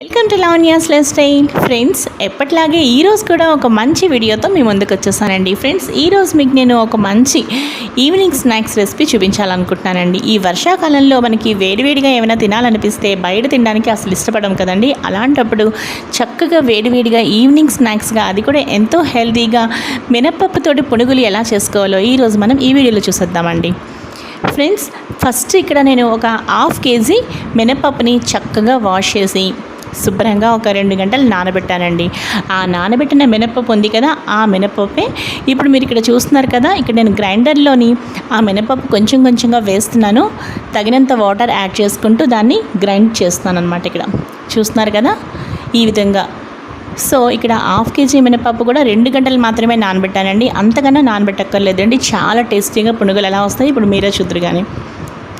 Welcome to Lavanya's lifestyle friends ఎప్పట్లాగే ఈరోజు కూడా ఒక మంచి వీడియోతో మీ ముందుకు వచ్చేసానండి. ఫ్రెండ్స్ ఈరోజు మీకు నేను ఒక మంచి ఈవినింగ్ స్నాక్స్ రెసిపీ చూపించాలనుకుంటున్నానండి. ఈ వర్షాకాలంలో మనకి వేడివేడిగా ఏమైనా తినాలనిపిస్తే బయట తినడానికి అసలు ఇష్టపడం కదండి. అలాంటప్పుడు చక్కగా వేడివేడిగా ఈవినింగ్ స్నాక్స్గా అది కూడా ఎంతో హెల్తీగా మినప్పప్పుతోటి పునుగులు ఎలా చేసుకోవాలో ఈరోజు మనం ఈ వీడియోలో చూసేద్దామండి. ఫ్రెండ్స్ ఫస్ట్ ఇక్కడ నేను ఒక హాఫ్ కేజీ మినపప్పుని చక్కగా వాష్ చేసి శుభ్రంగా ఒక రెండు గంటలు నానబెట్టానండి. ఆ నానబెట్టిన మినపప్పు ఉంది కదా ఆ మినపప్పే ఇప్పుడు మీరు ఇక్కడ చూస్తున్నారు కదా ఇక్కడ నేను గ్రైండర్లోని ఆ మినపప్పు కొంచెం కొంచెంగా వేస్తున్నాను. తగినంత వాటర్ యాడ్ చేసుకుంటూ దాన్ని గ్రైండ్ చేస్తున్నాను అనమాట ఇక్కడ. చూస్తున్నారు కదా ఈ విధంగా. సో ఇక్కడ హాఫ్ కేజీ మినపప్పు కూడా రెండు గంటలు మాత్రమే నానబెట్టానండి. అంతకన్నా నానబెట్టక్కర్లేదండి. చాలా టేస్టీగా పునుగులు ఎలా వస్తాయి ఇప్పుడు మీరే చూద్దరు కానీ.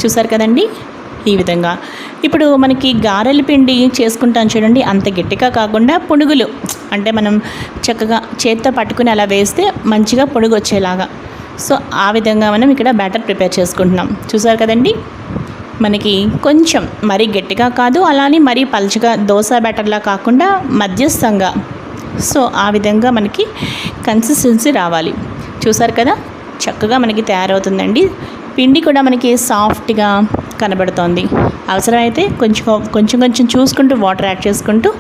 చూసారు కదండి? ఈ విధంగా. ఇప్పుడు మనకి గారెల పిండి చేసుకుంటాం చూడండి అంత గట్టిగా కాకుండా పునుగులు. అంటే మనం చక్కగా చేత్తో పట్టుకుని అలా వేస్తే మంచిగా పునుగు వచ్చేలాగా సో ఆ విధంగా మనం ఇక్కడ బ్యాటర్ ప్రిపేర్ చేసుకుంటున్నాం. చూసారు కదండి? మనకి కొంచెం మరీ గట్టిగా కాదు అలానే మరీ పలుచగా దోశ బ్యాటర్లా కాకుండా మధ్యస్థంగా. సో ఆ విధంగా మనకి కన్సిస్టెన్సీ రావాలి. చూసారు కదా? చక్కగా మనకి తయారవుతుందండి. పిండి కూడా మనకి సాఫ్ట్గా కనబడుతోంది. అవసరమైతే కొంచెం కొంచెం కొంచెం చూసుకుంటూ వాటర్ యాడ్ చేసుకుంటూ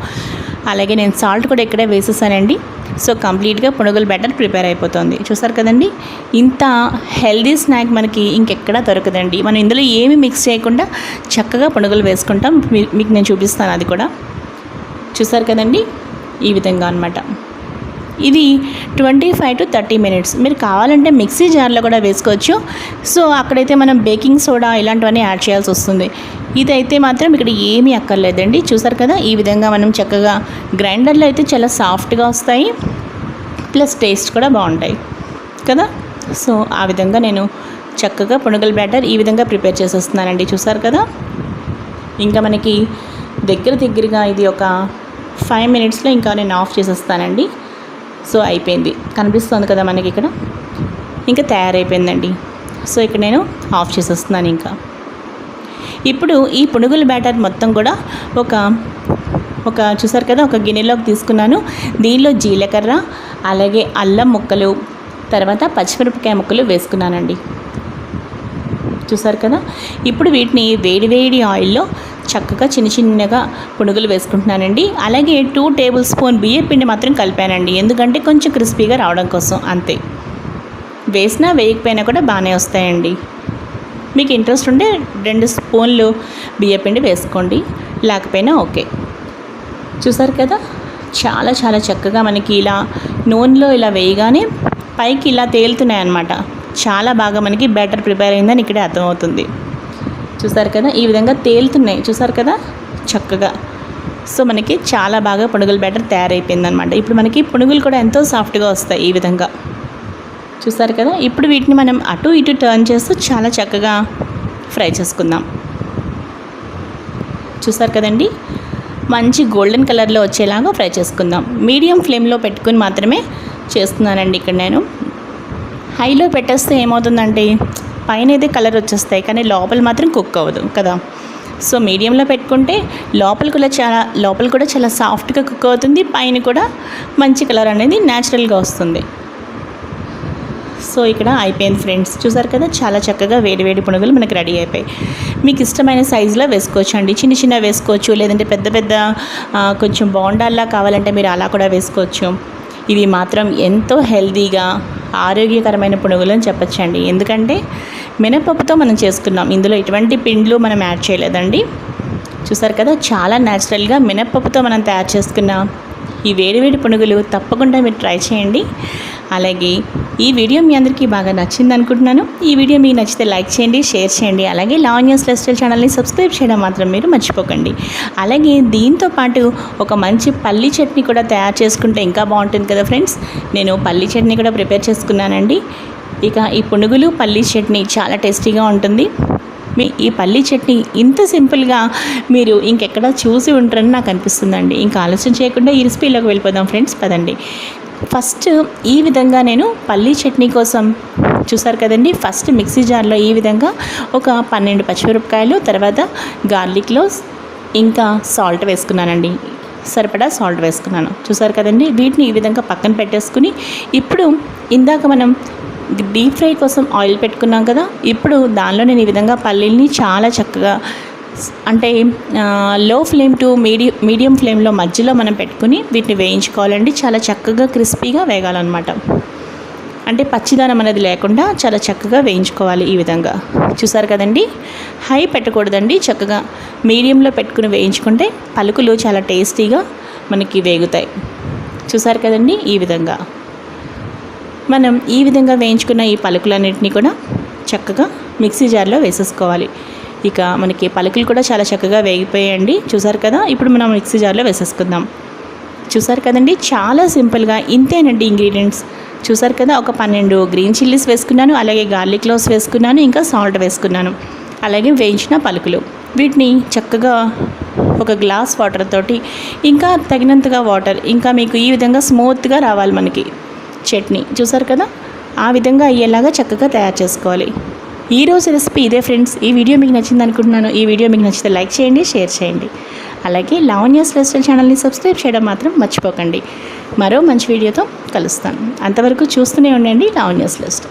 అలాగే నేను సాల్ట్ కూడా ఇక్కడే వేసేసానండి. సో కంప్లీట్గా పునుగులు బ్యాటర్ ప్రిపేర్ అయిపోతుంది. చూసారు కదండి? ఇంత హెల్దీ స్నాక్ మనకి ఇంకెక్కడా దొరకదండి. మనం ఇందులో ఏమి మిక్స్ చేయకుండా చక్కగా పునుగులు వేసుకుంటాం. మీ- మీకు నేను చూపిస్తాను అది కూడా. చూసారు కదండి? ఈ విధంగా అనమాట ఇది twenty five to thirty minutes. మీరు కావాలంటే మిక్సీ జార్లో కూడా వేసుకోవచ్చు. సో అక్కడైతే మనం బేకింగ్ సోడా ఇలాంటివన్నీ యాడ్ చేయాల్సి వస్తుంది. ఇదైతే మాత్రం ఇక్కడ ఏమీ అక్కర్లేదండి. చూసారు కదా ఈ విధంగా మనం చక్కగా గ్రైండర్లో అయితే చాలా సాఫ్ట్గా వస్తాయి. ప్లస్ టేస్ట్ కూడా బాగుంటాయి. కదా? సో ఆ విధంగా నేను చక్కగా పునుగల బ్యాటర్ ఈ విధంగా ప్రిపేర్ చేసేస్తున్నానండి. చూసారు కదా? ఇంకా మనకి దగ్గర దగ్గరగా ఇది ఒక ఫైవ్ మినిట్స్లో ఇంకా నేను ఆఫ్ చేసేస్తానండి. సో అయిపోయింది. కనిపిస్తుంది కదా మనకి ఇక్కడ? ఇంకా తయారైపోయిందండి. సో ఇక్కడ నేను ఆఫ్ చేసేస్తున్నాను ఇంకా. ఇప్పుడు ఈ పునుగుల బ్యాటర్ మొత్తం కూడా ఒక ఒక చూసారు కదా ఒక గిన్నెలోకి తీసుకున్నాను. దీనిలో జీలకర్ర అలాగే అల్లం ముక్కలు తర్వాత పచ్చిమిరపకాయ ముక్కలు వేసుకున్నానండి. చూసారు కదా? ఇప్పుడు వీటిని వేడి వేడి ఆయిల్లో చక్కగా చిన్న చిన్నగా పునుగులు వేసుకుంటున్నానండి. అలాగే టూ టేబుల్ స్పూన్ బియ్య పిండి మాత్రం కలిపానండి. ఎందుకంటే కొంచెం క్రిస్పీగా రావడం కోసం అంతే. వేసినా వేయకపోయినా కూడా బాగానే వస్తాయండి. మీకు ఇంట్రెస్ట్ ఉంటే రెండు స్పూన్లు బియ్యపిండి వేసుకోండి. లేకపోయినా ఓకే. చూసారు కదా? చాలా చాలా చక్కగా మనకి ఇలా నూనెలో ఇలా వేయగానే పైకి ఇలా తేలుతున్నాయి అన్నమాట చాలా బాగా మనకి బ్యాటర్ ప్రిపేర్ అయిందని ఇక్కడే అర్థమవుతుంది. చూసారు కదా? ఈ విధంగా తేలుతున్నాయి. చూసారు కదా? చక్కగా. సో మనకి చాలా బాగా పునుగుల బ్యాటర్ తయారైపోయింది అనమాట ఇప్పుడు మనకి పునుగులు కూడా ఎంతో సాఫ్ట్గా వస్తాయి ఈ విధంగా. చూసారు కదా? ఇప్పుడు వీటిని మనం అటు ఇటు టర్న్ చేస్తూ చాలా చక్కగా ఫ్రై చేసుకుందాం. చూసారు కదండి? మంచి గోల్డెన్ కలర్లో వచ్చేలాగా ఫ్రై చేసుకుందాం. మీడియం ఫ్లేమ్లో పెట్టుకుని మాత్రమే చేస్తున్నానండి ఇక్కడ నేను. హైలో పెట్టేస్తే ఏమవుతుందంటే పైన అయితే కలర్ వచ్చేస్తాయి కానీ లోపల మాత్రం కుక్ అవ్వదు కదా. సో మీడియంలో పెట్టుకుంటే లోపల కూడా చాలా లోపల కూడా చాలా సాఫ్ట్గా కుక్ అవుతుంది పైన కూడా మంచి కలర్ అనేది న్యాచురల్గా వస్తుంది. సో ఇక్కడ అయిపోయింది ఫ్రెండ్స్. చూసారు కదా చాలా చక్కగా వేడి వేడి పునుగులు మనకి రెడీ అయిపోయాయి. మీకు ఇష్టమైన సైజులో వేసుకోవచ్చు అండి చిన్న చిన్న వేసుకోవచ్చు లేదంటే పెద్ద పెద్ద కొంచెం బోండాల్లా కావాలంటే మీరు అలా కూడా వేసుకోవచ్చు. ఇవి మాత్రం ఎంతో హెల్తీగా ఆరోగ్యకరమైన పునుగులు అని చెప్పచ్చండి. ఎందుకంటే మినపప్పుతో మనం చేసుకున్నాం. ఇందులో ఎటువంటి పిండ్లు మనం యాడ్ చేయలేదండి. చూసారు కదా చాలా న్యాచురల్గా మినపప్పుతో మనం తయారు చేసుకున్న ఈ వేడివేడి పునుగులు తప్పకుండా మీరు ట్రై చేయండి. అలాగే ఈ వీడియో మీ అందరికీ బాగా నచ్చింది అనుకుంటున్నాను. ఈ వీడియో మీకు నచ్చితే లైక్ చేయండి షేర్ చేయండి. అలాగే లావణ్యస్ లైఫ్ ఛానల్ని సబ్స్క్రైబ్ చేయడం మాత్రం మీరు మర్చిపోకండి. అలాగే దీంతో పాటు ఒక మంచి పల్లి చట్నీ కూడా తయారు చేసుకుంటే ఇంకా బాగుంటుంది కదా ఫ్రెండ్స్? నేను పల్లి చట్నీ కూడా ప్రిపేర్ చేసుకున్నానండి. ఇక ఈ పునుగులు పల్లి చట్నీ చాలా టేస్టీగా ఉంటుంది. మీ ఈ పల్లీ చట్నీ ఇంత సింపుల్గా మీరు ఇంకెక్కడ చూసి ఉంటారని నాకు అనిపిస్తుందండి. ఇంకా ఆలోచన చేయకుండా ఈ రెసిపీలోకి వెళ్ళిపోదాం ఫ్రెండ్స్ పదండి. ఫస్ట్ ఈ విధంగా నేను పల్లీ చట్నీ కోసం చూసారు కదండి. ఫస్ట్ మిక్సీ జార్లో ఈ విధంగా ఒక పన్నెండు పచ్చిమిరపకాయలు తర్వాత గార్లిక్లో ఇంకా సాల్ట్ వేసుకున్నానండి. సరిపడా సాల్ట్ వేసుకున్నాను. చూసారు కదండి వీటిని ఈ విధంగా పక్కన పెట్టేసుకుని ఇప్పుడు ఇందాక మనం డీప్ ఫ్రై కోసం ఆయిల్ పెట్టుకున్నాం కదా ఇప్పుడు దానిలో నేను ఈ విధంగా పల్లీల్ని చాలా చక్కగా అంటే లో ఫ్లేమ్ టు మీడియం మీడియం ఫ్లేమ్లో మధ్యలో మనం పెట్టుకుని వీటిని వేయించుకోవాలండి. చాలా చక్కగా క్రిస్పీగా వేగాలన్నమాట. అంటే పచ్చిదానం అనేది లేకుండా చాలా చక్కగా వేయించుకోవాలి ఈ విధంగా. చూసారు కదండి? హై పెట్టకూడదండి. చక్కగా మీడియంలో పెట్టుకుని వేయించుకుంటే పలుకులు చాలా టేస్టీగా మనకి వేగుతాయి. చూసారు కదండి? ఈ విధంగా. మనం ఈ విధంగా వేయించుకున్న ఈ పలుకులన్నింటినీ కూడా చక్కగా మిక్సీ జార్లో వేసేసుకోవాలి. ఇక మనకి పలుకులు కూడా చాలా చక్కగా వేగిపోయాయండి. చూసారు కదా? ఇప్పుడు మనం మిక్సీ జార్లో వేసేసుకుందాం. చూసారు కదండి? చాలా సింపుల్గా ఇంతేనండి ఇంగ్రీడియంట్స్. చూసారు కదా? ఒక పన్నెండు గ్రీన్ చిల్లీస్ వేసుకున్నాను అలాగే గార్లిక్ క్లోవ్స్ వేసుకున్నాను ఇంకా సాల్ట్ వేసుకున్నాను. అలాగే వేయించిన పలుకులు. వీటిని చక్కగా ఒక గ్లాస్ వాటర్ తోటి ఇంకా తగినంతగా వాటర్ ఇంకా మీకు ఈ విధంగా స్మూత్గా రావాలి మనకి చట్నీ. చూసారు కదా? ఆ విధంగా అయ్యేలాగా చక్కగా తయారు చేసుకోవాలి. ఈ రోజు రెసిపీ ఇదే ఫ్రెండ్స్. ఈ వీడియో మీకు నచ్చింది అనుకుంటున్నాను. ఈ వీడియో మీకు నచ్చితే లైక్ చేయండి షేర్ చేయండి. అలాగే లావణ్యాస్ లైఫ్ ఛానల్ని సబ్స్క్రైబ్ చేయడం మాత్రం మర్చిపోకండి. మరో మంచి వీడియోతో కలుస్తాను. అంతవరకు చూస్తూనే ఉండండి లావణ్యాస్ లెస్ట్